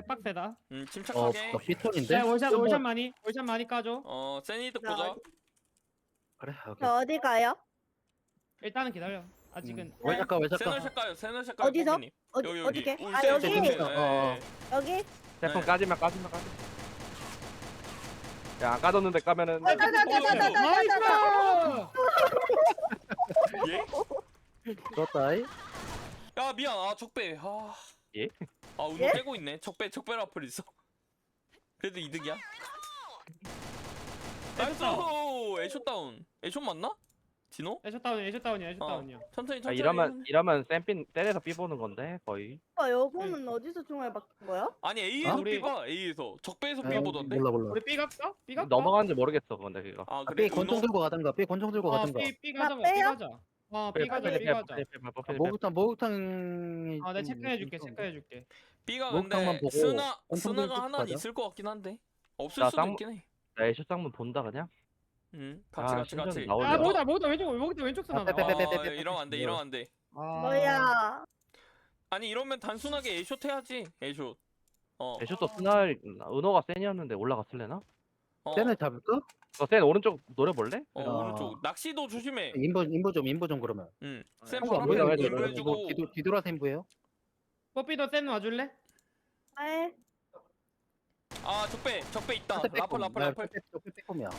빡세다. 음 침착하게. 어, 피톤인데? 야 월샷 월샷 많이 월샷 많이 까줘. 어 세니드 보자. 그래, 오케이. 저 어디 가요? 일단은 기다려. 아직은 음. 왜 잠깐, 왜 잠깐. 세널샷 가요. 세널샷 가요. 어디서? 어디 여기 여기. 어디게? 아 여기 여기. 어, 어. 네. 여기? 제품 네. 까지면 까지면 까지. 야, 까졌는데 까면은 나이스. 예? 좋다이. 야 미안. 아 적배. 아. 예? 아 운동 예? 깨고 있네 적배 적배 라플 있어 그래도 이득이야 나이스 에쇼 다운 에쇼 맞나? 디노? 애쇼 다운이야 애쇼 다운이야 애쇼 어. 다운이야. 천천히 아, 천천히 이러면 이러면 쌤핀 때려서 삐 보는 건데 거의. 어, 요거는 어디서 중앙에 바꾼 거야? 아니 A에서 아, 우리- B가 A에서 적배에서 아, B 보던데? 몰라, 몰라. 우리 B 갈까? B 갈까? 넘어가는지 모르겠어 근데 그거. 아 아, 그래 삐 권총 들고 가든가, 삐 권총 들고 어 가든가. B 가자. B 빼요? 가자. 어 B 가자 B 가자. 아, 목욕탕, 목욕탕이. 아 내가 좀 체크해줄게 좀- 체크해줄게. B가 목욕탕만 근데 보고 스나 스나가 하나. 있을 것 같긴 한데 없을 나 수도 쌍- 있긴 해. 나 애쇼 쌍문 본다 그냥. 응 같이 아, 같이 같이. 나오네. 아 뭐다 뭐다 왼쪽 뭐다 왼쪽 쓰나 아, 빼, 빼, 빼, 빼, 빼, 아, 빼, 이러면 안 돼, 빼. 이러면 안 돼. 뭐야? 아니 이러면 단순하게 A쇼 해야지. A쇼. 어. 애쇼 또 스날 은호가 센이었는데 올라갔을래나? 어. 쟤네 잡을까? 어, 센 오른쪽 노래 볼래? 어, 아. 오른쪽 낚시도 조심해. 인보, 인보 좀, 인보 좀 그러면. 응. 쌤 한거 바로 안 보이나, 앞에 왜들, 인도해주고. 뭐, 뒤돌, 뒤돌아서 인보예요? 뽀삐도 센 와줄래? 네. 아 적배 적배 있다. 라플 라플 나 라플. 빼-.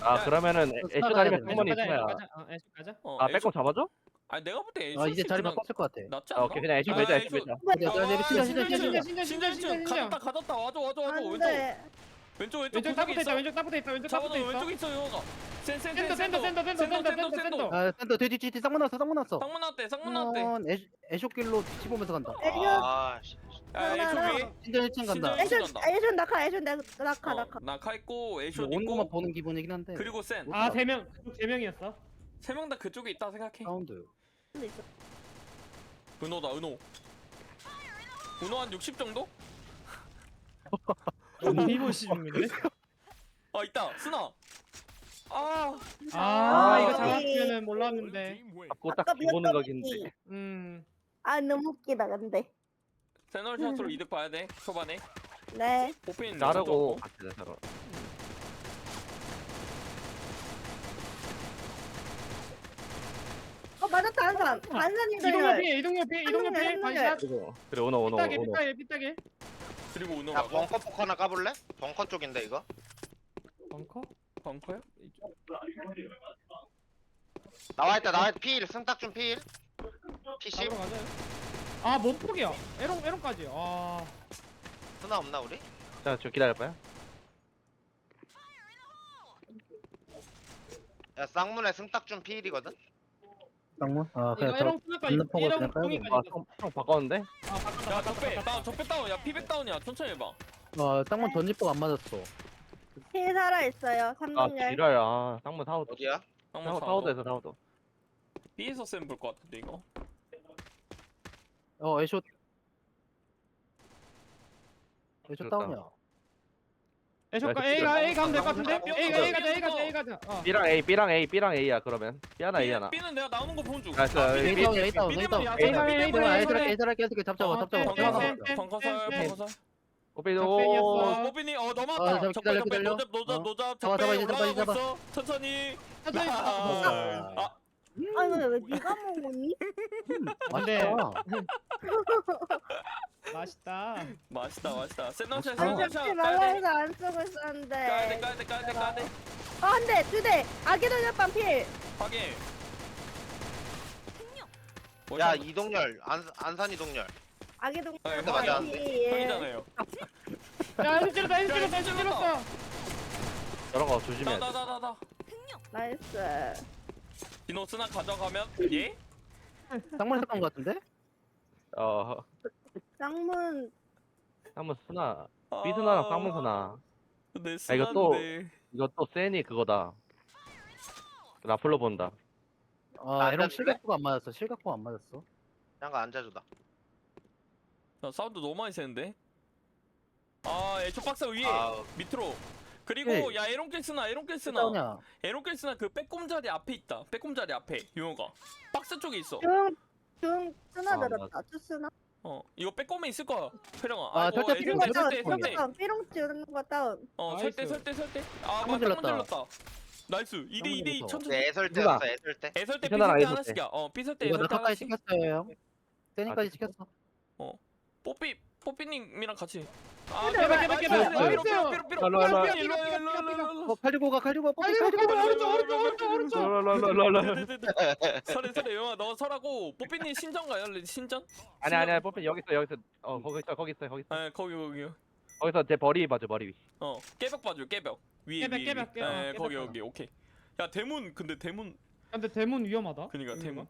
아 야, 그러면은 또 애쇼 스나가 다리면 애쇼 가자 있어야. 애쇼 가자. 어 애쇼 가자. 어, 아 빼꼼 잡아줘? 아니 내가 볼때 A쇼 아, 이제 자리 그냥 바꿨을 것 같아. 낫지 아 않나? 오케이 그냥 애쇼 아, 애쇼 애쇼. 밀자. 근데 나 내비 신경, 신경, 신경, 신경. 신경, 신경, 신전 신경, 중 신경. 가졌다 가졌다 와줘 와줘 와줘 안 왼쪽 돼. 왼쪽 왼쪽 왼쪽 구석에 있다 있어. 왼쪽 따붙어 있다 왼쪽 잡아도 왼쪽 있어. 있어 요가. 센센 센터, 센터, 센터, 센터, 센터, 센터, 센터. 아, 센터, 뒤, 뒤, 뒤, 뒤, 쌍문 났어, 쌍문 났어. 상문 나왔대 상문 나왔대. 어, 애- 애쇼길로 뒤집으면서 간다. 애쇼. 아, 야 A쇼 위에. 신전 1층 간다. 신전- 애쇼 애쇼 낙하 애쇼 낙- 낙하 어, 낙하. 낙하 있고 A쇼 오는 것만 있고 보는 기분이긴 한데. 그리고 센. 아 세 명, 세 명이었어. 세 명 다 그쪽에 있다 생각해. 사운드. 은호다 은호. 은호 한 60 정도? 이보 씨인데. 아 있다 스나. 아아 아, 이거 여기. 잡았으면은 몰랐는데. 딱 아까 비보는 미웠던 거긴데. 거지. 음. 아 너무 웃기다 근데. 세널 샷으로 이득 봐야 돼 초반에. 네. 같이 서로. 어 맞았다 한 사람. 반산이 이동료 들 피해 이동료 피해 이동료 피해 반샷. 그리고 은호 삐딱해 은호. 삐딱해 삐딱해. 그리고 야 은호가 벙커 포커 하나 까볼래? 벙커 쪽인데 이거? 벙커? 벙커요? 나와있다 나와있다 필 승딱 좀 필. P10 잡으러 가자요. 아못 포기야. 에롱 에롱까지. 아. 쓰나 없나 우리? 자저 기다려봐요. 야 쌍문에 승딱 좀 필이거든? 쌍문? 아, 이거 그냥 저, 에롱. 건너포고 에롱 그냥 깔고. 아 형, 형 바꿨는데? 아 바꿨다 야 적배 바꿨다. 나 적배 다운 야 피백 다운이야 천천히 해봐 아, 쌍문 던지법 안 맞았어. 피 살아 있어요. 아 3분열. 지랄 아 쌍문 사우드. 어디야? 한번 사우드에서 사우드. B에서 쌤볼것 같은데 이거 어, 애쇼. 애쇼 그럴까? 다운이야. 에쇼가 야, A가 A 가면 될것 아, 같은데? A가 A 가자 야, A 가자 야, A 가자. 어. B랑 A B랑 A B랑 A야 그러면. B 하나 A 하나. B는 내가 나오는 거 보는 중 나이스, 아, A B는 A A 다운, A 다운. B는 A A 다운, A 다운 다운, A 애들 다운. 애들 애들 잡자고 어, 잡자고 네, 잡자고. 네, 네. 벙커설 네. 벙커설 오페도. 적배이었어. 어 모빈이 어 아, 넘어왔다 잠깐 적배 기다려, 기다려. 노잡 노잡 어. 노잡 잡아, 적배 잡아, 이제 잡아, 올라가고 잡아. 있어 천천히 천천히. 아, 아, 아 근데 왜 네가 먹었니? 근데 맛있다. 맛있다. 맛있다 맛있다 센터샷 맛있다. 잡지 까야 말라 돼 해서 안 쓰고 까야 돼 있었는데. 까야 돼 까야 돼 까야 돼 아 한 대 두 대. 아기 돌려빵 필. 확인 야 이동열 안, 안산 이동열 아기 아, 돌려빵 맞아. 필. 형이잖아요 야 에쇼 찔렀다 야, 찔렀다 찔렀어. 저런 거 조심해야 돼. 나나나나나 나이스. 디노 스나 가져가면 예? 쌍문 했던 것 같은데? 어 쌍문 쌍문 스나. B 스나랑 쌍문 스나. 내 아, 이거 또- 스나인데 이거 또 센이 그거다. 라플로 본다. 아, 안 에롱 닿는데? 실각포가 안 맞았어. 실각포 안 맞았어. 잠깐 앉아주다 야, 사운드 너무 많이 세는데 아 애초 박스 위에 아우. 밑으로 그리고 네. 야 에론길 스나 에론길 스나 다운이야. 에론길 스나 그 빼꼼자리 앞에 있다 빼꼼자리 앞에 유호가 박스 쪽에 있어 중, 중 쓰나 아, 들었다. 투 쓰나? 어 이거 빼꼼에 있을 거야 혜령아 아, 아이고, 절대 에이, 삐롱 절대 삐롱 설대. 다운 삐롱 찌르는 거 다운 어 나이스. 설대 설대 설대 아 맞다 한번 질렀다. 질렀다 나이스 2대 2대 2 무서워. 천천히 네, 애설 누가? 때였어, 애설 때. 애설 때 삐설 때 애설 하나씩이야 어 삐설 때 이거 애설 때 나타까지 하나씩 시켰어요 형 세니까지 아, 시켰어 뽀삐 뽀삐님이랑 같이. 아 깨봐, 깨봐, 깨봐. 삐로. 삐로, 삐로, 삐로. 일로 와, 일로 와. 일로. 어 칼리고 가 칼리고 가. 뽀삐 아이고, 칼리고 가. 오른쪽 오른쪽 오른쪽 오른쪽. 오른쪽 랄랄랄랄. 설에 설에 영아 너 설하고 뽀삐님 신전 가요? 신전? 아니 아니야 뽀삐 여기 있어 여기 있어. 어 거기 있어 거기 있어 거기 있어. 아 거기 거기요. 거기서 제 머리 봐줘 머리 위. 어 깨벽 봐줘 깨벽. 위에 깨벽, 위에, 깨벽, 위에. 깨벽, 예, 깨벽 거기. 봐라. 여기 오케이. 야 대문 근데 대문. 근데 대문 위험하다. 그니까 대문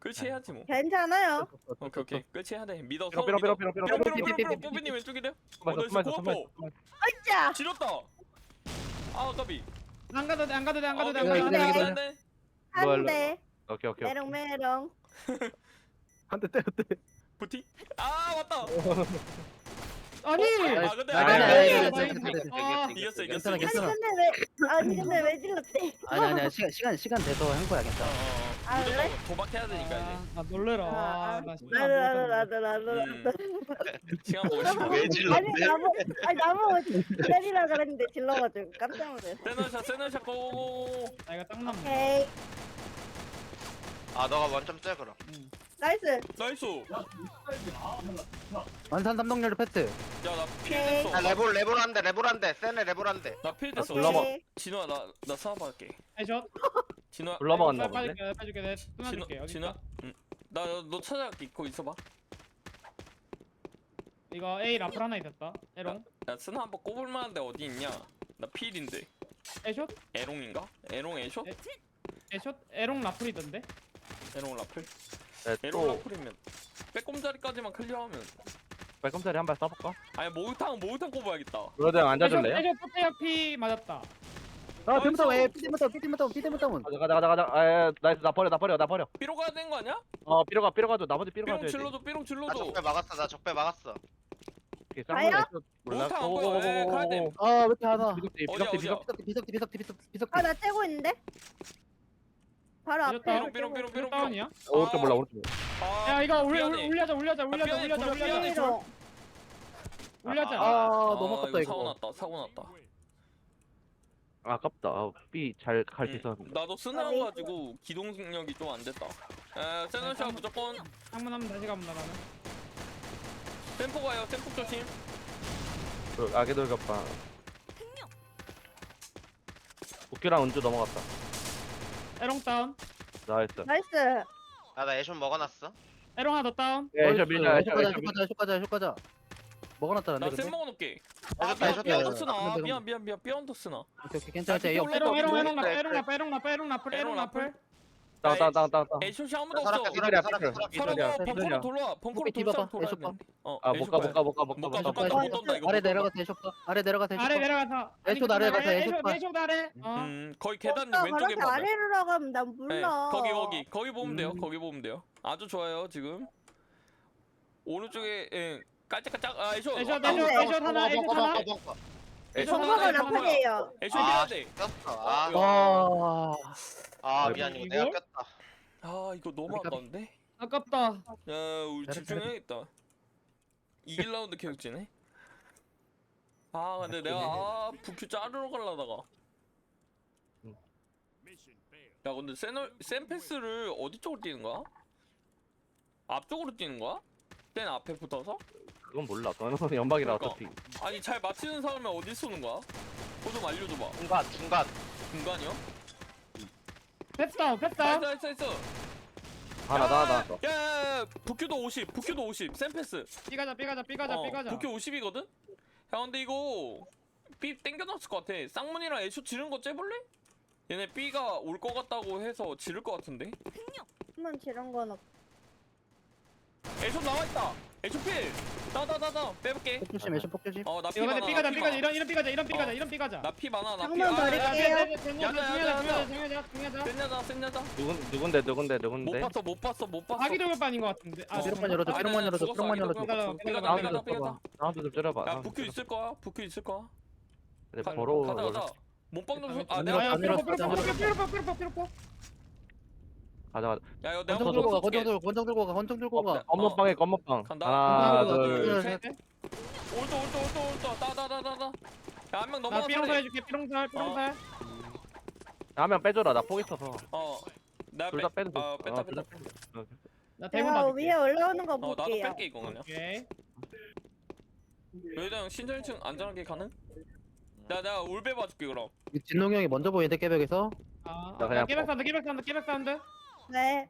끝이 해야지 뭐. 괜찮아요. 오케이 오케이 끝이. 해야 돼. 믿어 삐롱 서로 삐롱 믿어. 삐롱 삐롱 삐롱 삐롱 삐롱 삐롱 삐롱 삐롱 뽀삐님 왼쪽이래 숨어 있어, 숨어 있어, 숨어 있어, 숨어 있어. 아이자 지렸다. 아 까비. 안 가도 돼안 가도 돼안 가도 아, 돼안 오케이, 가도 돼 기다려, 안 기다려. 돼. 일로 와, 일로 와. 한대 오케이 오케이 오케이. 메롱. 메롱 한대 때렸대. 부티? 아 맞다. 아니! 아 근데 아니, 아니, 아니, 아니, 아니, 아니, 아니, 아니, 아니, 아, 이겼어 이겼어 괜찮아, 이겼어. 아니 괜찮아. 근데 왜 아니 근데 왜 질렀대? 아니 아니야. 시간 시간 시간 돼서 한 거야 어, 괜찮아. 어, 어. 아, 무조건? 도박해야 되니까 이제 아 놀래라 아, 아, 나 진짜 나도 나도 모르겠다. 나도 나도 음. 나도 시간 보시고 왜 아니 질렀대? 나보 아니 나보고 때리라 그랬는데 질러가지고 깜짝 놀랐어 세너샷 세너샷 고고고 아 이거 딱 맞네 오케이 아, 너가 원점 써 그럼. 나이스. 나이스. 완산 삼동열 패트 야나 필 오케이. 됐어. 아, 레볼, 레볼 한 대, 레볼 한 대. 세네 레볼 한 대. 나필 됐어. 오케이. 진우야 나나 싸움 할게. 해줘? 진우야. 불러 먹었나 빨리 본데? 빠질게 빠질게 내가 끊어줄게 진우 여기 진우야? 있다. 응나너 찾아갈게. 거기 있어봐. 이거 A 라플 하나 있었다. 에롱. 야 스나 한번 꼽을 만한데 어디 있냐? 나 필인데. 에숏 에롱인가? 에롱 에쇼? 에- 에숏 에롱 라플이던데 에롱 라플? 네, 에롱 또 라플이면 빼꼼자리까지만 클리어하면. 발꿈자리 한발 쏴볼까? 아니 목욕탕 목욕탕 꼽아야겠다. 브로드 형 앉아줄래요? 에숏 포테야 피 맞았다. 아 피부터 왜 피부터 피부터 피부터 가자 가자 가자 가자. 아 나이스 나 버려 나 버려 나 버려. 삐로 가야 되는 거 아니야? 어 삐로가 삐로가줘 나머지 삐로 삐롱 가줘야지 질러줘 삐롱 나 질러줘. 적배 막았어, 나 적배 막았어. 오케이, 가요? 쌍문 에이스 몰라. 안 보여. 에 가야 돼. 아왜 이렇게 하나? 비석대 어디야, 비석대 어디야? 비석대 비석티 비석티 비석티 비석티 아나 째고 있는데 바로 앞에 삐롱, 삐롱, 삐롱, 삐롱. 다운이야 오른쪽 몰라 오른쪽. 아, 야 이거 올려 미안해. 올려자 올려자 올려자 미안해, 올려자 미안해. 삐롱 올려자 아 너무 아깝다 사고 이거 났다 사고 났다. 아, 아깝다. B잘 갈 수 응. 있었는데 나도 쓰나가지고 기동 능력이 좀 안 됐다. 에 세너샷 무조건. 한번 하면 다시 가면 나가네. 템포 가요 템포 조심. 그 악의 돌격방 국기랑 은주 넘어갔다 에롱 다운. 나이스. 나이스. 아, 나 애션 먹어놨어. 에롱 하나 더 다운. 예, 애쇼 밀자 애쇼 가자 쇼 가자 쇼 가자 쇼 가자. 먹어놨다는데 나쌤 근데? 먹어놓을게. 아 해줬다, 미안 해줬다. 미안 더스나? 아, 근데 미안 미안 미안 미안 더스나? 오케이 오케이 괜찮아 괜찮아. 올라- 에롱 에롱 그래, 에롱 라플 그래, 에롱 라플 에롱 라플 에롱 라플. 에롱 라플 땅땅땅땅땅. 애쇼 아무도 없어. 사람 사람 사람 사람 사람 벙커로 돌아. 벙커로 돌 사람 돌아야 돼. 어, 애쇼 가야 돼. 못 가, 못 가, 아래 못 돈다, 아래 내려가 대쇼파 아래 내려가서 아래 내려가서. 애초 아래 가서 애초 애쇼 애초 아래 음, 거기 계단 왼쪽에 바로 아래로 나가면 난 몰라. 네, 거기 거기 거기 보면 돼요. 음. 거기 보면 돼요. 아주 좋아요 지금. 오른쪽에 예, 깔짝깔짝 아 애쇼. 애쇼 애쇼 하나 아, 애쇼 하나. 정보가. 나쁘네요 에이쇼 아, 해야 돼 꼈어. 아, 와 아, 아이고. 미안, 이거? 내가 꼈다. 아 이거 너무 까- 아까운데 아깝다 야 우리 집중해야겠다 2일 라운드 계획지네 아 근데 내가 아 부큐 자르러 갈라다가 응. 야 근데 센, 센 패스를 어디 쪽으로 뛰는 거야? 앞쪽으로 뛰는 거야? 센 앞에 붙어서? 그건 몰라 그건 연막이라 그러니까. 어차피 아니 잘 맞히는 사람이 어디 쏘는 거야? 그거 좀 알려줘봐 중간, 중간. 중간이요? 패스 다운 나이스 나이스 나이스 하나 더 하나 더 야야야 부큐도 50 부큐도 50 센 패스 삐가자 삐가자 삐가자 어, 삐가자 부큐 50이거든? 야 근데 이거 B 땡겨놨을 것 같아 쌍문이랑 애쇼 지르는 거 째볼래? 얘네 B가 올 것 같다고 해서 지를 것 같은데 한번 지른 건 없. 애쇼 나와있다 애쇼 필 나나나나 빼볼게 폭조심 에쇼 폭조심 어 나 피 이거 많아 근데 삐가자 나피 삐가자 많아 이런 이런 삐가자 이런 삐가자 이런 삐가자 나피 많아 나피 장난 아, 버릴게. 야, 야, 할게요. 중요하자 중요하자 중요하자 중요하자 센 여자 센 여자 누군 누군데 누군데 못 누군데 봤어 못 봤어 못 봤어 아기 돌반인 것 같은데 아 어. 삐롱만 열어줘 아니, 아니, 열어줘 죽었어, 아기도 열어줘 죽었어. 삐가자, 삐가자 삐가자. 삐가자 나한테 좀 찌려봐 야 부큐 좀 있을 거야 부큐 있을 거야 근데 가- 버로 가자 가자 몸빵 좀아안 내가 삐로뽀 삐로뽀 삐로뽀 삐로뽀 삐로뽀 가자 가자. 야 이거 내가 권총 들고 가. 권총 들고 권총 들고 가 권총 들고 가. 검목방에 검목방. 간다. 하나 하나, 둘 둘, 셋. 셋. 올드 올드 올드 올드 따다다다다 야한 명 나 넘어가 삐롱살 해줄게 삐롱살 삐롱살. 한명 빼줘라. 나 포기 있어서. 어나 둘다 빼도 돼. 아 뺐다 어, 둘다 뺐다 빼도 돼. 나 대문 내가 위에 올라오는 거 어 나도 볼게요. 뺄게 이거 그냥 오케이. 여기다 형 신전 1층 안전하게 가능? 나 내가 울베 봐줄게 그럼. 진동이 형이 먼저 보이는데 깨벽에서? 아 나 그냥 아, 깨백 사운드 깨백 사운드 깨백 사운드 네.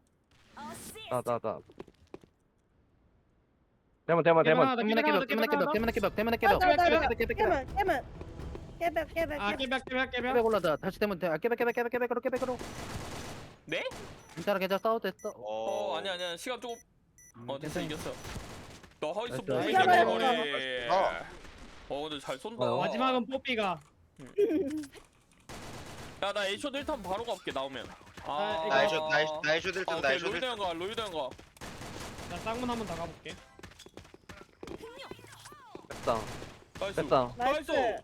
나 나 나. 대문 대문 대문. 때문에 깨벽 때문에 깨벽 때문에 깨벽 때문에 깨벽 나, 나, 나, 깨벽 깨벽 깨벽 깨면 깨면 깨벽 깨벽 아 깨벽. 깨백 깨백 깨백 깨벽 올라다. 다시 때문 돼 아, 깨벽 깨벽 깨벽 깨벽으로 깨벽으로. 네? 괜찮아 괜찮아 싸워도 됐어. 어 아니야 아니야 시간 조금 어 됐어. 이겼어. 너 허이스 나이스. 보이게 이겨봐요. 머리 어. 어. 근데 잘 쏜다. 어. 마지막은 뽀삐가. 야나 A쇼 1탄 바로 가볼게 나오면 아, 아 이거- 나이쇼 나이쇼 나이쇼 아, 들든 오케이 나이쇼 로이드 들든 형가 로이드 형가 나 쌍문 한번 더 가볼게. 됐다. 나이스. 됐다. 나이스. 나이스.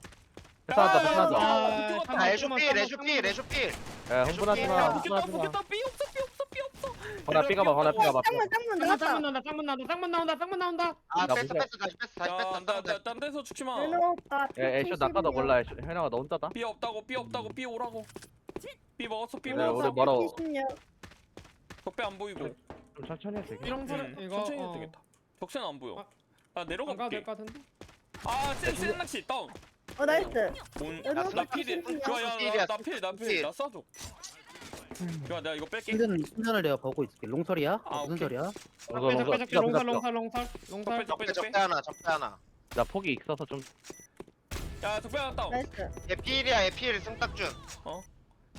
됐다 야, 됐다 야, 됐다 아, 야, 참- 아 애쇼 쌍문, 필 쌍문. 필 애쇼 필야 흥분하지 야마 보겠다 흥분하지 마. 보겠다 삐 없어 삐 없어 삐 없어. 허나 삐가봐 허나 삐가봐. 쌍문 쌍문 쌍문 나왔다. 쌍문 나온다 쌍문 나온다 쌍문 나온다 쌍문 나온다. 아 나 뺐어 무시해. 뺐어 다시 뺐어 다시 뺐어 싸운다. 야나딴 데서 죽지마. 은호 오빠. 야 애쇼 낚아도 몰라. 애쇼 현영아 너 혼자다? 삐 없다고 삐 없다고 삐 오라고 삐 먹었어 삐 네, 먹었어. 우리 뭐라고 76. 적배 안 보이고. 좀 천천히 해도 되겠다. 음, 이거 천천히 해도 어. 되겠다. 적세는 안 보여. 아, 나 가도 볼게. 될것 같은데? 아센센 낚시 다운. 어 나이스. 온- 은호 나 필이 필이야. 야야. 나필나필나 필. 쏴줘. 야 내가 이거 뺄게. 신전 신전을 내가 보고 있을게. 롱설이야? 아, 무슨 오케이. 소리야? 어, 적배 적배 적배 롱살 나 롱살 롱살 롱살 적배 적배 적배 적배. 하나 적배 하나. 폭이 있어서 좀 야 적배 하나 다운. 나이스. 얘 필이야 얘 필. 승딱준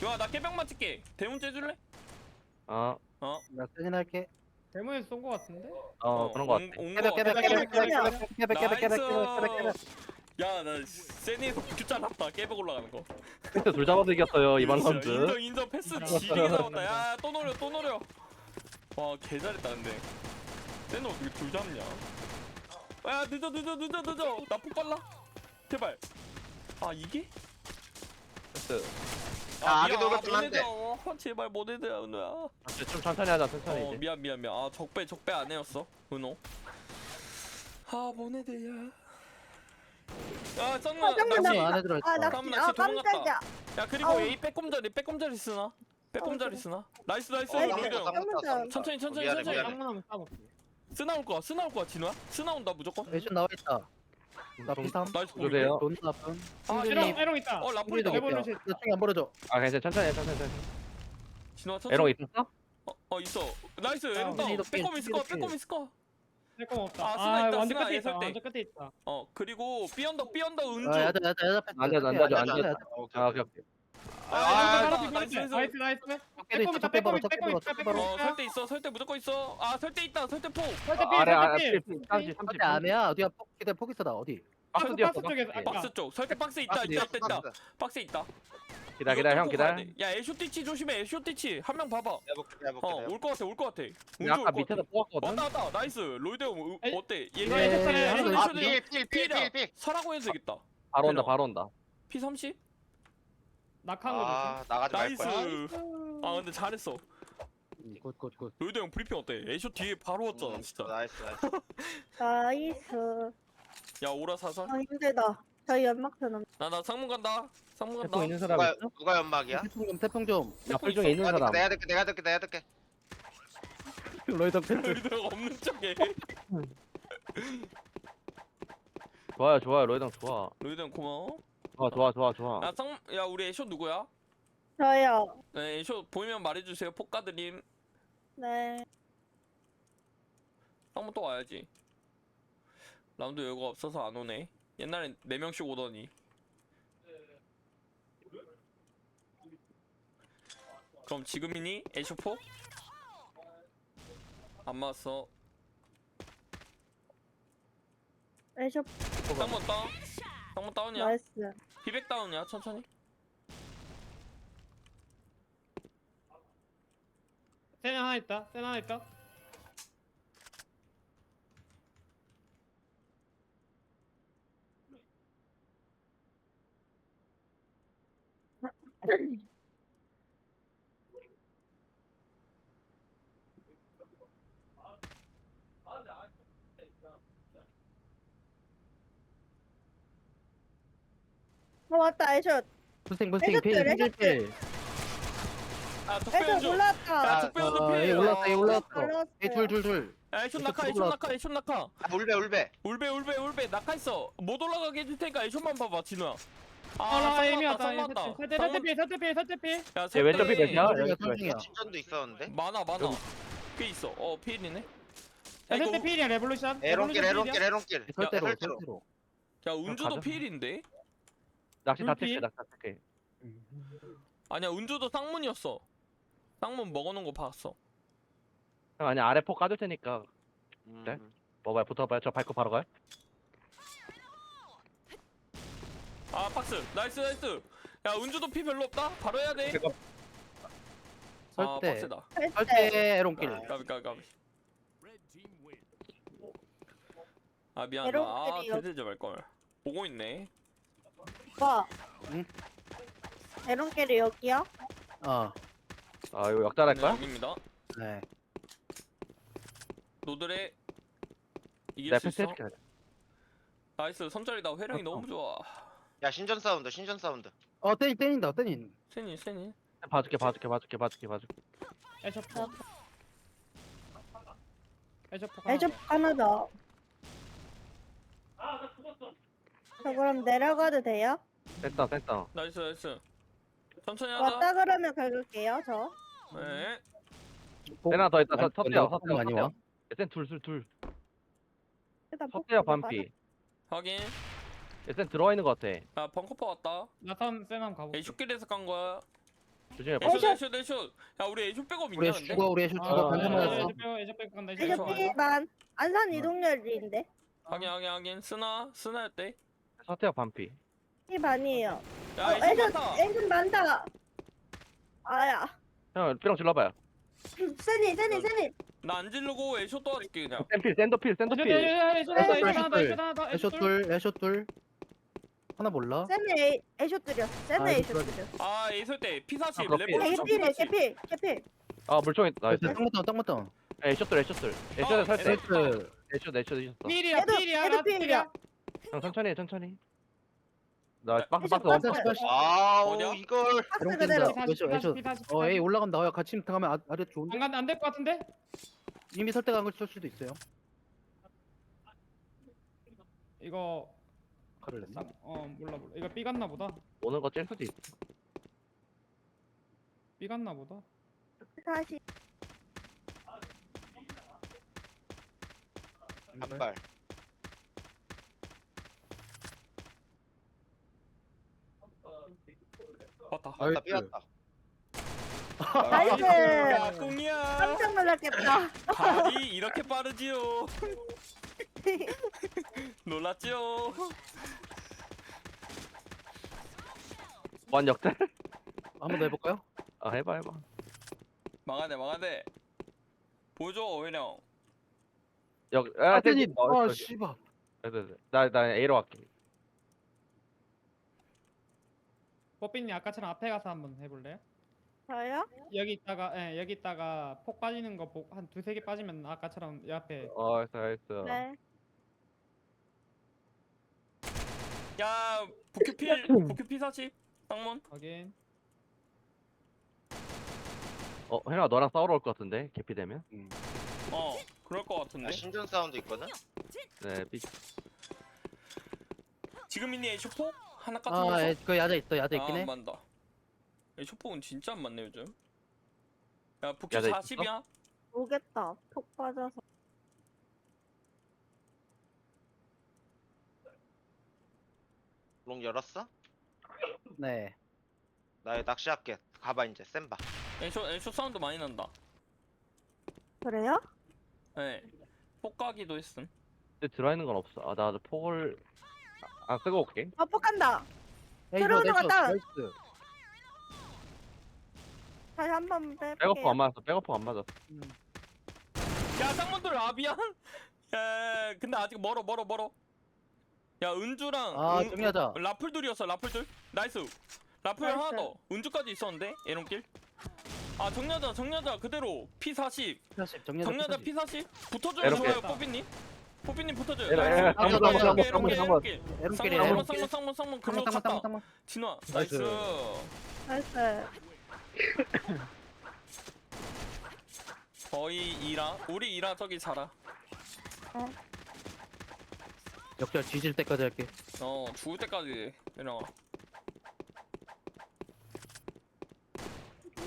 야나 깨병만 찍게 대문 째줄래? 어, 나 세진할게 대문에서 쏜거 같은데 어 그런 거 같아 깨벽 거 깨벽. 깨벽 깨벽 깨벽 깨벽 깨벽 깨벽 깨벽 깨벽 야나 세니에서 큐 잘랐다 깨벽 올라가는 거 패스 둘 잡아서 이겼어요 이번 진짜 선수 인정 인정 패스 지리게 잡았다 야또 노려 또 노려 와 개 잘했다 근데 쟤는 어떻게 둘 잡냐 야 늦어 늦어 늦어 늦어 나폭 빨라 제발 아 이게? 패스 아, 미안, 아기 녹였으면 안 돼. 모네드야. 아, 제발 모네드야 은호야 어좀 천천히 하자 천천히 이제 미안 미안 미안 아 적배 적배 안 해였어 은호 아 모네드야 야 쌍나 어, 쌍문 낚시 나- 안에 들어있어. 아 깜짝이야. 아. 야 그리고 아우. A 빼꼼자리 빼꼼자리 쓰나? 빼꼼자리 어, 쓰나? 나이스 나이스 어. 로이드 형. 천천히 천천히 미안해, 천천히 미안해. 쌍문 쓰나 올 거야 쓰나 올 거야 진우야? 쓰나 온다 무조건 애쇼 나와 있다 나 피삼. 나이스 보이네 주세요. 돈 나쁜 아 에롱 에롱 있다. 어 승준이도 있다. 해볼래, 나 총이 안 벌어져. 아 괜찮아 천천히 해 천천히 천천히. 진우야 천천히. 에롱 있었어? 어, 어 있어. 나이스 에롱 다운 승준이도 빼꼼 필, 있을 거야 승준이도 빼꼼 있을 거야 낼거 없다. 아, 아, 쓰나 있다, 완전 쓰나, 끝에 있다 예설 때. 완전 끝에 있다. 어 그리고 B 언더 B 언더 은주. 아 야자 야자 야자 패스 안 돼, 안 돼, 안 돼, 안 돼. 오케이, 아 오케이. 오케이 오케이. 아, 아, 아, 나이스 나이스, 나이스 나이스. 나이스 적배도 있어 적배 벌어 적배 벌어 적배 벌어 어 설대 있어 설대 무조건 있어. 아 설대 있다 설대 포 설대 아, 필 아래 아래 설대 필필30 30 절대 안해야? 어디야? 있어 나 어디? 박스 박스 쪽에서. 박스. 아까 박스 쪽. 설대 박스 있다 박스 있다 있다 있다. 박스. 있다. 기다려 기다려 형 돼. 야 에쇼티치 조심해 에쇼티치. 한 명 봐봐. 어올 것 같아 올것 같아. 아까 밑에서 뽑았거든? 왔다 왔다. 나이스. 로이드 형 어, 어때? 얘 네, 네, 네, 아 네, 필필필 필필 사라고 해도 되겠다. 바로 온다. 바로 온다. P30 낙한 거아 나가지 말 나이스. 거야? 아 근데 잘했어. 굿굿굿. 로이드 형 브리핑 어때? 에쇼 뒤에 바로 왔잖아 진짜. 나이스 나이스. 나이스. 야 오라 사살 아 힘들다. 저희 연막편 없. 나 나 상문 간다. 상문 간다. 태풍 있는 사람 누가 있어? 누가 연막이야? 태풍 좀 태풍 좀. 나풀 중에 있는 사람. 내가 듣게 내가 듣게 내가 듣게. 로이더 패스 로이드 형 없는 쪽에 좋아요 좋아요. 로이당 좋아. 로이드 형 고마워 좋아 좋아 좋아 좋아 야상야 우리 에쇼 누구야? 저요. 네 에쇼 보이면 말해주세요 폭가드님 네. 상문 또 와야지 라운드 여유가 없어서 안 오네 옛날엔 4명씩 오더니 그럼 지금이니? 에쇼포? 안 맞았어 에쇼 쌍문 다운 쌍문 다운이야 나이스. 피백 다운이야 천천히? 센 하나 있다 센 하나 있다 어 왔다 애쇼 불생 불생 해줬죠, 필 필, 해줬죠. 필. 아 연주 애쇼 아 올라왔다. 적배 연주 아, 필. 얘 올랐다 얘 올랐어 올라왔어요. 얘둘둘둘. 야 애쇼 이렇게 낙하 애쇼 들어갔어. 낙하 애쇼 낙하. 아, 울베 울베. 울베 울베 울베. 낙하 있어. 못 올라가게 해줄 테니까 애쇼만 봐봐 진우야. 아, 아 쌍났다 왔다. 쌍났다 설대 설대 피 설대 피 설대 피. 야얘 왼쪽. 피 몇이야? 여기 선중이야. 신전도 있었는데? 많아 많아. 피 있어. 어 피일이네. 야 야, 설대 이거 필이야 레볼루션. 필이야. 에론길. 설대로 설대로. 설대로. 야 운주도 가자. 피일인데 낚시 다 불피? 체크 낚시 다 체크 아니야 운주도 쌍문이었어 쌍문 먹어놓은 거 봤어 형 아니 아래 폭 까줄 테니까 음. 네? 먹어봐요 붙어봐요 저 밟고 바로 가요 아 박스 나이스 나이스 야 운주도 피 별로 없다 바로 해야 돼 아, 설대 빡세다. 설대 에론길 까비 까비 까비. 아 미안하다. 아 에런길이요. 개들지 말걸. 보고 있네. 오빠 응? 에론길이 여기야? 어 아 이거? 네, 여기입니다. 네. 노들의 이길 내가 수 패스 있어. 해줄게 나이스 선짜리다. 회령이 어, 너무 좋아. 야 신전 사운드 신전 사운드 어 때린 때린다 때린 세니 세니. 봐줄게 봐줄게 봐줄게 봐줄게 봐줄게 애쇼 포. 애쇼 포. 애쇼 하나다 저 그럼 내려가도 돼요? 됐다 됐다 나이스 나이스. 천천히 하자. 왔다 그러면 긁을게요 저 네. 하나 더 있다 섭대요 왔네. 섭대요 많이 와. 에센 둘둘둘 일단 섭대요 폭 반피 확인. 에센 들어와 있는 거 같아 야 벙커퍼 왔다. 나선 세남 가보. 에쇼길에서 간 거야. 조심해 에쇼. 에쇼 에쇼. 야 우리 에쇼 백업 우리 있냐 근데? 죽어 우리 애쇼 죽어 아, 반전 네. 맞았어 애쇼 빼고 빼고 간다. 좋아. 피만 안산 이동열인데 확인 확인 확인. 스나 스나 때. 섭대요 반피. 피 반이에요. 어야 애쇼 많다. 애쇼 많다. 아야. 형 삐롱 질러봐요. 세니 세니 세니. 나안 지르고 에쇼 도와줄게 그냥. 센필 샌더필 애쇼 샌더필. 애쇼 애쇼 애쇼 애쇼 하나 둘. 애쇼 하나 더 애쇼 둘 애쇼 둘. 하나 몰라? 세니 에이- 애쇼 뚫려 세니 아, 애쇼 아때 P40 아, 그렇게. 레볼루션 개필이에요 P40 개필 개필. 아 물총이 나이스 딱 맞다 딱 맞다 에쇼들 에쇼들 어, 에쇼들 설대 에쇼. 나이스 에쇼 에쇼 에쇼 필이야 얘도- 필이야. 얘도 라스트 필이야. 형 천천히 해 천천히. 나 박스 에쇼 박스 원 박스. 박스. 아우? 이걸. 박스 그대로. 애쇼 애쇼 P40 어 에이 올라간다. 야 같이 가면 아, 아래 좋은데 안간 안될 것 같은데? 이미 설대가 한걸 수도 있어요. 이거 칼을 냈나? 쌍- 어 몰라 몰라. 이거 B 갔나 보다. 오는 거 찔 수도 있어. B 갔나 보다. 다시. 한발 맞다. 나 나이스. 삐었다. 나이스. 야 꿍이야. 깜짝 놀랐겠다. 발이 이렇게 빠르지요. 놀랐지요. 원 역전 한 번 더 해볼까요? 아 해봐 해봐. 망하네 망하네. 보여줘 회령. 역아 아, 때린 어, 아. 씨발. 나나 A로 갈게 뽀삐님 아까처럼 앞에 가서 한번 해볼래요? 저요? 여기 있다가 예 여기 있다가 폭 빠지는 거 한 두세 개 빠지면 아까처럼 이 앞에. 어 알았어 알았어. 네. 야 부큐필 부큐피 40 쌍문 확인. 어 혜나 너랑 싸우러 올 것 같은데? 개피 되면? 어 그럴 것 같은데? 야 신전 사운드 있거든? 네 삐. 지금 있니 에쇼포? 하나 같은 거 아그 야자 있어 야자 아, 있긴 해 맞다. 에쇼폭은 진짜 안 맞네 요즘. 야 부키 야, 나 40이야? 오겠다 폭 빠져서 롱 열었어? 네나 낚시할게 가봐 이제 센바 에쇼 에쇼 사운드 많이 난다. 그래요? 네. 폭가기도 했음. 근데 들어있는 건 없어 아 나 폭을 아, 안 쓰고 올게 어 폭간다 거 다운. 나이스 다시 한번 빼볼게요 안 맞았어 백어폭 안 맞았어 야 쌍문들 아 미안. 야 근데 아직 멀어 멀어 멀어. 야 은주랑 아 은- 정리하자 라플들이었어 라플들. 나이스. 라플 나이스. 하나 더. 은주까지 있었는데 에론길. 아 정려자 정려자 그대로 P40 40 정리하자 정려자 P40. P40 붙어줘요 에런길. 좋아요 뽀비님. 포비님 붙어줘요. 에라. 에라, 쌍문, 에롱길, 쌍문, 에롱길, 쌍문, 에롱길, 쌍문. 에롱길. 에롱길이에요. 쌍문, 에롱길. 쌍문, 쌍문, 쌍문. 글로 쌍문, 쌍문, 갔다. 쌍문. 진화. 나이스. 나이스. 나이스. 거의 이랑 우리 이랑 저기 살아. 역전 뒤질 때까지 할게. 어 죽을 때까지 내려와.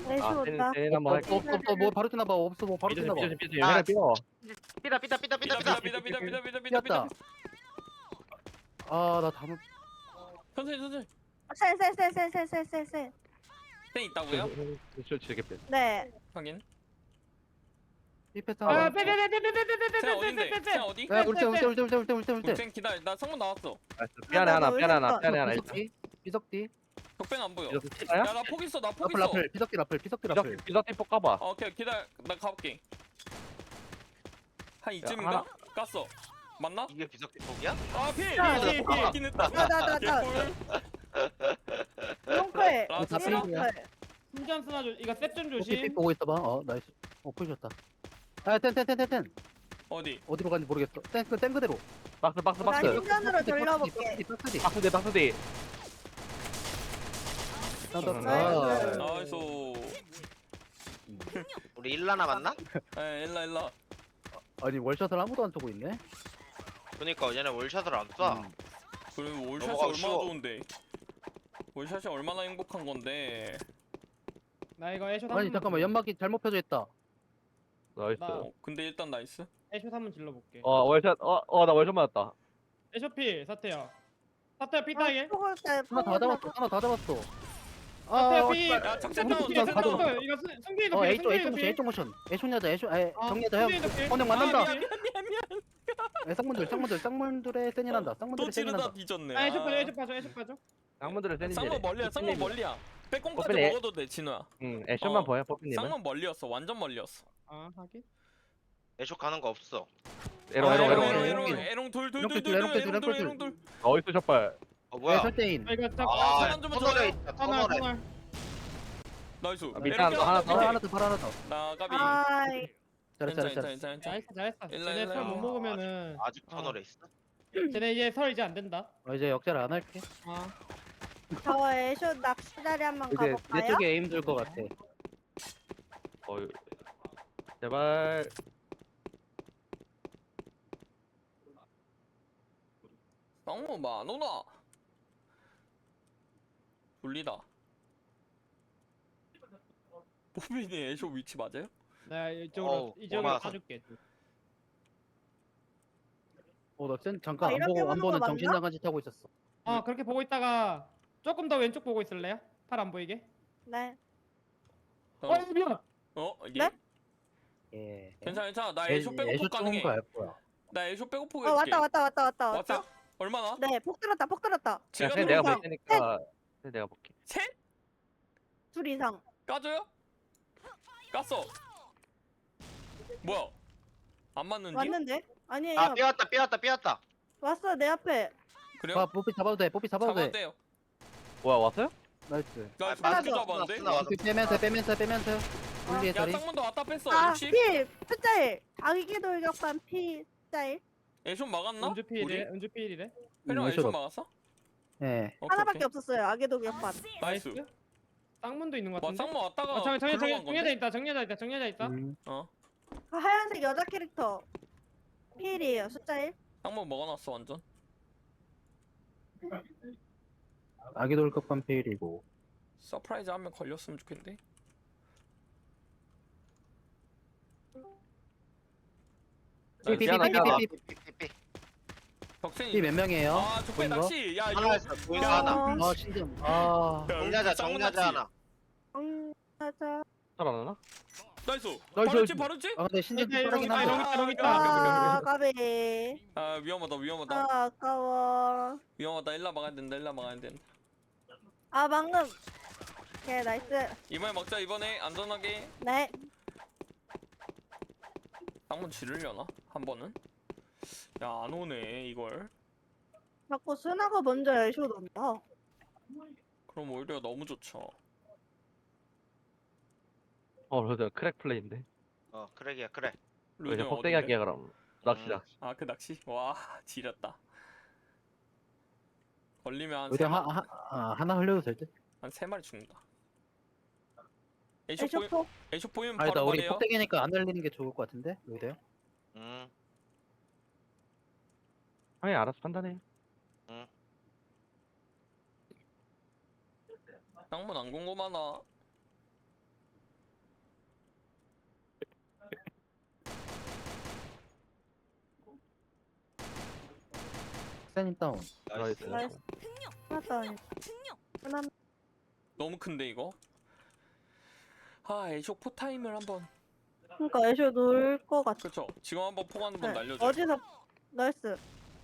애쉬 아 세니 온다. 세니 한번 할게. 없어 없어 뭐 바로 뛰나봐 없어 뭐 바로 뛰나봐. 아, 얘네 삐어. 삐다 삐다 삐다 삐다 비다 삐다 비다 비다 비다 비다 비다 비다 뛰었다. 비다. 아나 잘못. 천천히 천천히. 셀셀셀셀셀셀셀. 땡 있다고요? 실 치게 빼. 네. 확인. 아. 생 빼빼빼빼빼빼빼빼빼빼빼빼 어딘데? 생 어디? 야 울때 울때 울때 울때 울때 울때 울때. 우생 기다려. 나 성문 나왔어. 삐안에 하나 삐안에 하나 나도 삐안에 하나 일단. 삐석띠 삐석띠. 덕배는 안 보여. 삐져 치나요? 야나폭 있어. 나폭 라플 있어. 라플 삐석띠 라플 삐져 라플. 삐져 띠 까봐. 어, 오케이 기다려. 나 가볼게. 한 이쯤인가? 하나. 깠어. 맞나? 이게 비석대 폭이야? 아 필. 아, 필. 필. 아. 있긴 했다. 나, 나, 나, 나. 개꿀. 롱클. 아, 다. 필이야. 롱클. 심전 쓰나 조 이거 셉좀 조심 보고 있어봐. 어 나이스. 어 보여줬다. 아텐텐텐텐텐 어디? 어디로 가는지 모르겠어. 땡그 땡 그대로. 박스 박스 나 박스. 신전으로 돌려볼게. 박스디 박스디. 박스 뒤 박스 뒤. 나이스. 나이스. 우리 일라 남았나? 에 일라 일라. 아니 월샷을 아무도 안 쏘고 있네. 그니까 얘네 월샷을 안 쏴. 음. 그리고 월샷이 얼마나 쉬워. 좋은데. 월샷이 얼마나 행복한 건데. 나 이거 애쇼 아니 한번 잠깐만 연막이 잘못 펴져 있다. 나이스. 나- 어, 근데 일단 나이스. 애쇼 한번 질러볼게 어 월샷 어어나 월샷 맞았다. 애쇼 필 사태야 사태야 아, 피타게 속을 때 하나 다 속을 잡았어. 하나 다 잡았어. 사태야 아, 필야 적재 어, 다운 어, 적재 가져, 다운. 가져. 이거 승- 승기도 어필 A쪽 A쪽 모션 필 A쪽 모션. 애쇼냐자 애쇼 에 아, 정리하자 형. 승기도 필. 번영 만난다. 아, 미안, 미안. 에 쌍문들 쌍문들 쌍문들의 센이 난다. 또 쌍문들의 찌르다 난다. 뒤졌네. 아 빠져 아. 애쇼 빠져 애쇼 빠져 쌍문들을 세니. 쌍문 멀리야. 쌍문 멀리야. 빼꼼까지 뽀삐네. 먹어도 돼 진우야. 응 애쇼만 어. 보여 뽀삐님은. 쌍문 멀리였어. 완전 멀리였어. 아 하긴 애쇼 가는 거 없어. 에롱 아, 에롱 에롱 에롱. 에롱 에롱. 에롱 돌돌 에롱 돌 끝, 돌 에롱 끝, 에롱 돌 에롱 에롱 돌. 어디서 샷발. 어에 뭐야? 설대인. 아 이거 딱아 사람 좀 터널에 줘요. 있다. 터널 터널에. 나이스. 아, 밑에 하나 더, 하나 껴, 더. 하나 더발 하나 더. 나 까비. 아이. 잘했어 괜찮아 잘했어. 괜찮아 괜찮아. 잘했어 잘했어 일라, 쟤네 일라. 설 못 먹으면은 아직 어. 터널에 있어? 쟤네 이제 설 이제 안 된다 어, 이제 역전 안 할게. 아 저 애쇼 낚시 자리 한번 이제 내 가볼까요? 쪽에 에임 들것 같아. 어 제발. 쌍문 마누나. 돌리다. 뽀빈이 애쇼 위치 맞아요? 내가 이쪽으로 어우, 이쪽으로. 가줄게 어나센 잠깐 아, 안 이렇게 보고 안 보는 보는 거 정신 맞나? 나간 짓 하고 있었어. 아 그렇게 보고 있다가 조금 더 왼쪽 보고 있을래요? 팔 안 보이게 네. 어, 어 미안 어? 네? 예. 괜찮아 괜찮아. 나 애- 애쇼 백오폭 애쇼 가능해. 좋은 거알 거야. 나 애쇼 백오폭 어 해줄게. 왔다 왔다 왔다 왔다 왔다. 얼마나? 네, 폭 들었다 폭 들었다. 제가 내가. 볼 테니까. 세 내가 볼게. 셋? 둘 이상. 까줘요? 깠어. 뭐야? 안 맞는지? 왔는데? 아니에요. 아 삐었다 삐었다 삐었다. 왔어 내 앞에. 그래요? 아 뽀삐 잡아도 돼. 뽀삐 잡아도 돼. 잡았대요. 뭐야 왔어요? 나이스. 나 아, 더. 잡았는데? 와서. 뽀삐 빼면서 빼면서 빼면서. 분리의 야 자리. 쌍문도 왔다 뺐어. 아, 혹시? 필! 피짜일! 아기 돌격반 피짜일. 애쇼 막았나? 은주 우리? 필이래 은주 필이래 회령 음, 애쇼. 막았어? 예. 오케이, 하나밖에 오케이. 없었어요. 아기 돌격반. 나이스. 쌍문도 있는 것 와 같은데 쌍문 왔다가 어, 정, 정리, 글로 정리, 간 정리자 건데? 있다 정리자 있다 정리자 있다 음. 어. 그 하얀색 여자 캐릭터. 필이에요. 숫자 1. 쌍문 먹어놨어 완전. 아기 돌격반 페일이고. 서프라이즈 한명 걸렸으면 좋겠는데. 삐, 삐, 삐, 삐, 삐삐 삐삐삐. 삐삐삐. 덕생이. 삐몇 명이에요? 아 보인 거? 낚시. 야 하나 이거. 했어. 보이스 하나. 아 신점. 아. 정리하자 정리하자 하나. 음, 맞아. 살아나나? 나이스. 나이스, 바로지. 바로지? 아 근데 신점 여기 있다, 여기 한데. 있다, 여기 있다. 아, 까비. 아 위험하다 위험하다. 아, 아까워. 위험하다. 일라 막아야 된다. 일라 막아야 된다. 아, 방금. 오케이, 나이스. 이번에 먹자 이번에 안전하게. 네. 쌍문 지르려나? 한 번은? 야 안 오네 이걸. 자꾸 순하고 먼저 애쇼 돈다. 그럼 오히려 너무 좋죠. 어 그래도 크랙 플레이인데. 어 그러게야 그래. 이제 루드 형 폭대기 어딘데? 할게 그럼. 낚시다. 아그 낚시 와 지렸다 걸리면 의대 한 하, 하, 아, 하나 흘려도 될 듯? 세 마리 죽는다 보이 에쇼포 에이쇼 보이면 아니다 우리 말해요 폭대기니까 안 흘리는 게 좋을 것 같은데 의대요? 음. 형이 알아서 판단해. 쌍문 안 궁금하나? 세님 다운. 나이스. 나이스. 하나 너무 큰데 이거? 아 에이쇼 포타임을 한번. 그러니까 애쇼 놀것 같아. 그쵸. 지금 한번 포 한번 네. 날려줘. 어디서 나이스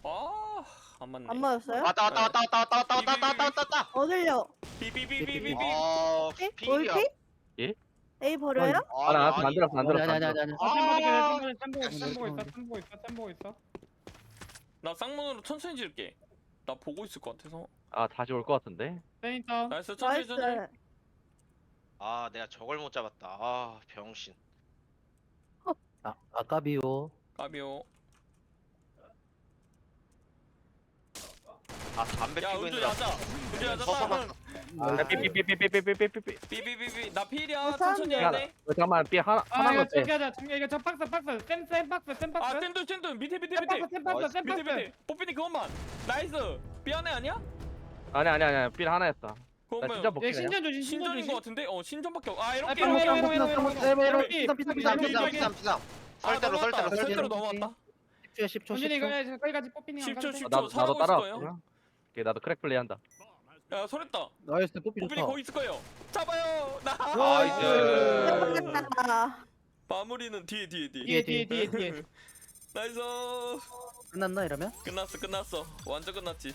아 안 맞네 안 맞았어요? 왔다 왔다 왔다 왔다 왔다 왔다 왔다 왔다 왔다 왔다. 어딜려 비비비비비비 아, 피? 필이야. 올피? 예? A 버려요? 아, 나 아직 만들었어, 아니 만들었어. 아니 아니 아니 아. 샘보고 샘보고 아니, 샘보고 있어 아니. 샘보고 있어 샘보고 있어 나 쌍문으로 천천히 지을게 나 보고 있을 것 같아서 아, 다시 올 것 같은데. 세인 다운 나이스 천천히 나이스 천천히 아, 내가 저걸 못 잡았다. 아, 병신. 아 아까비요 까비오 아, 담배 야 피고 은주 있는 야자 은주 야자 서서 아, 삐삐삐삐삐삐삐삐삐. 비비비비 나 필이야 어, 천천히 해야 야, 돼 어, 잠깐만, 삐 하나 아 하나 이거 것 때. 저기하자 저기 이거 저 박스 박스 쌤쌤 박스 쌤 박스 아 샌드 샌드 밑에 밑에 쌤 밑에 박스 쌤 박스 쌤 밑에 박스 밑에 뽀삐니 그것만 나이스 삐안해 아니야? 아니 아니 아니, 삐 하나였어. 나 그거면 진짜 볼게 얘 그냥. 신전 조심 신전 신전인 조심 것 같은데? 어 신전밖에 없. 아 아, 이렇게 빨리 이렇게. 피삼. 아 설대로, 넘어왔다. 설대로, 설대로 설대로. 넘어왔다. 10초에 10초 전진이 이거 10초 야, 거기까지 뽀삐닝 안 10초 가도 돼? 10초 아, 나도 살아고 나도 있을 따라. 거예요. 오케이, 나도 크랙 플레이 한다. 야 설했다. 나이스 뽀삐 좋다 거기 있을 거예요. 잡아요. 나. 나이스. 아, 마무리는 뒤에 뒤에 뒤에. 뒤에 뒤에 뒤에 뒤에 나이스. 끝났나 이러면? 끝났어 끝났어. 완전 끝났지.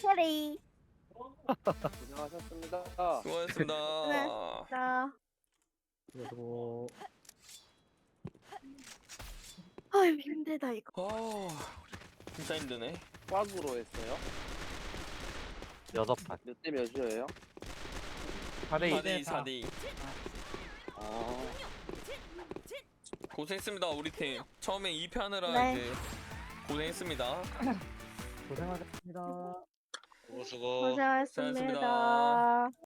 캐리 고생하셨습니다. 수고하셨습니다. 네. 자 그리고 아유 힘들다 이거 아 진짜 힘드네. 꽉으로 했어요. 여섯 판. 몇 대 몇이에요? 4대 4대2 4대2. 아, 고생했습니다 우리 팀. 처음에 2패 하느라 네. 이제 고생했습니다. 고생하셨습니다 수고 수고. 고생하셨습니다 고생하셨습니다.